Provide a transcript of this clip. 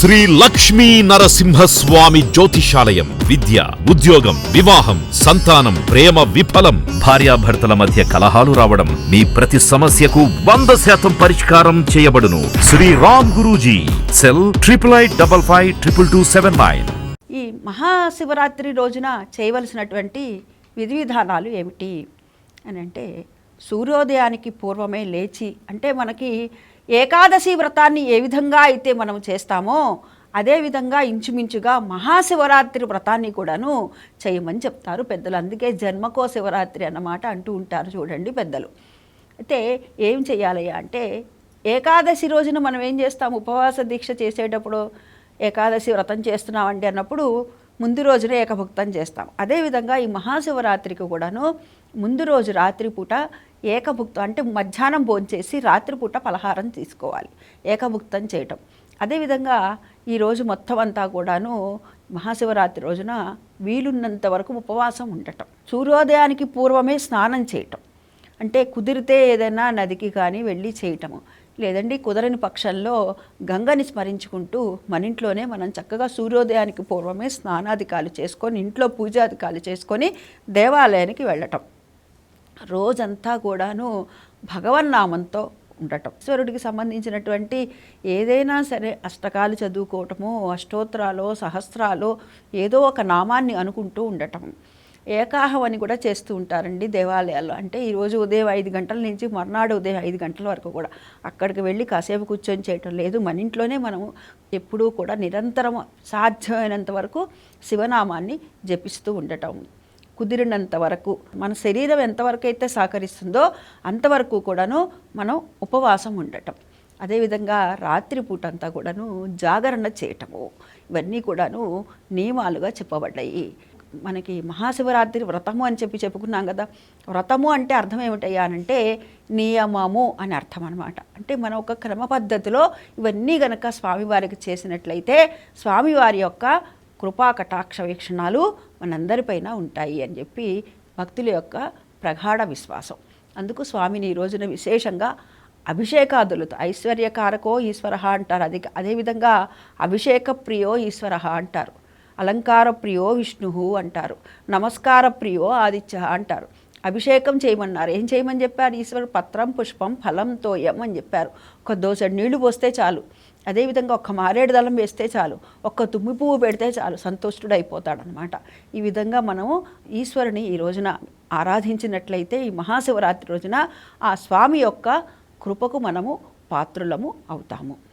శ్రీ లక్ష్మీ నరసింహస్వామి జ్యోతిషాలయం. విద్య ఉద్యోగం వివాహం సంతానం ప్రేమ విఫలం భార్యాభర్తల మధ్య కలహాలు రావడం మీ ప్రతి సమస్యకు వంద శాతం పరిష్కారం చేయబడును. Shri Ram Guruji cell triple eight double five triple two seven nine. ఈ మహాశివరాత్రి రోజున చేయవలసినటువంటి విధి విధానాలు ఏమిటి? అని అంటే సూర్యోదయానికి పూర్వమే లేచి అంటే మనకి ఏకాదశి వ్రతాన్ని ఏ విధంగా అయితే మనం చేస్తామో అదే విధంగా ఇంచుమించుగా మహాశివరాత్రి వ్రతాన్ని కూడాను చేయమని చెప్తారు పెద్దలు. అందుకే జన్మకో శివరాత్రి అన్నమాట అంటూ ఉంటారు చూడండి పెద్దలు. అయితే ఏం చేయాలయ్యా అంటే ఏకాదశి రోజున మనం ఏం చేస్తాం? ఉపవాస దీక్ష చేసేటప్పుడు ఏకాదశి వ్రతం చేస్తున్నామండి అన్నప్పుడు ముందు రోజునే ఏకభుక్తం చేస్తాం. అదేవిధంగా ఈ మహాశివరాత్రికి కూడాను ముందు రోజు రాత్రిపూట ఏకభుక్తం అంటే మధ్యాహ్నం భోంచేసి రాత్రిపూట పలహారం తీసుకోవాలి ఏకభుక్తం చేయటం. అదేవిధంగా ఈరోజు మొత్తం అంతా కూడాను మహాశివరాత్రి రోజున వీలున్నంత వరకు ఉపవాసం ఉండటం సూర్యోదయానికి పూర్వమే స్నానం చేయటం. అంటే కుదిరితే ఏదైనా నదికి కానీ వెళ్ళి చేయటము. లేదండి కుదరని పక్షంలో గంగని స్మరించుకుంటూ మన ఇంట్లోనే మనం చక్కగా సూర్యోదయానికి పూర్వమే స్నానాధికాలు చేసుకొని ఇంట్లో పూజాధికాలు చేసుకొని దేవాలయానికి వెళ్ళటం. రోజంతా కూడాను భగవన్నామంతో ఉండటం. ఈశ్వరుడికి సంబంధించినటువంటి ఏదైనా సరే అష్టకాలు చదువుకోవటము అష్టోత్తరాలు సహస్రాలు ఏదో ఒక నామాన్ని అనుకుంటూ ఉండటం. ఏకాహం అని కూడా చేస్తూ ఉంటారండి దేవాలయాల్లో. అంటే ఈరోజు ఉదయం ఐదు గంటల నుంచి మర్నాడు ఉదయం ఐదు గంటల వరకు కూడా అక్కడికి వెళ్ళి కాసేపు కూర్చొని చేయటం లేదు. మన ఇంట్లోనే మనము ఎప్పుడూ కూడా నిరంతరం సాధ్యమైనంత వరకు శివనామాన్ని జపిస్తూ ఉండటం. కుదిరినంత వరకు మన శరీరం ఎంతవరకు అయితే సహకరిస్తుందో అంతవరకు కూడాను మనం ఉపవాసం ఉండటం. అదేవిధంగా రాత్రిపూట అంతా కూడాను జాగరణ చేయటము. ఇవన్నీ కూడాను నియమాలుగా చెప్పబడ్డాయి. మనకి మహాశివరాత్రి వ్రతము అని చెప్పి చెప్పుకున్నాం కదా. వ్రతము అంటే అర్థం ఏమిటయ్యా అంటే నియమము అని అర్థం అనమాట అంటే మనం ఒక క్రమ పద్ధతిలో ఇవన్నీ గనక స్వామివారికి చేసినట్లయితే స్వామివారి యొక్క కృపా కటాక్ష వీక్షణాలు మనందరిపైన ఉంటాయి అని చెప్పి భక్తుల యొక్క ప్రగాఢ విశ్వాసం. అందుకు స్వామిని ఈ రోజున విశేషంగా అభిషేకాదులతో ఐశ్వర్యకారకో ఈశ్వర అంటారు. అది అదేవిధంగా అభిషేక ప్రియో ఈశ్వర అంటారు. అలంకార ప్రియో విష్ణు అంటారు. నమస్కార ప్రియో ఆదిత్య అంటారు. అభిషేకం చేయమన్నారు. ఏం చేయమని చెప్పారు? ఈశ్వరుడు పత్రం పుష్పం ఫలం తోయం అని చెప్పారు. ఒక దోసెడు నీళ్ళు పోస్తే చాలు. అదేవిధంగా ఒక్క మారేడు దళం వేస్తే చాలు. ఒక్క తుమ్మి పువ్వు పెడితే చాలు. సంతుష్టుడు అయిపోతాడనమాట ఈ విధంగా మనము ఈశ్వరుని ఈ రోజున ఆరాధించినట్లయితే ఈ మహాశివరాత్రి రోజున ఆ స్వామి యొక్క కృపకు మనము పాత్రులము అవుతాము.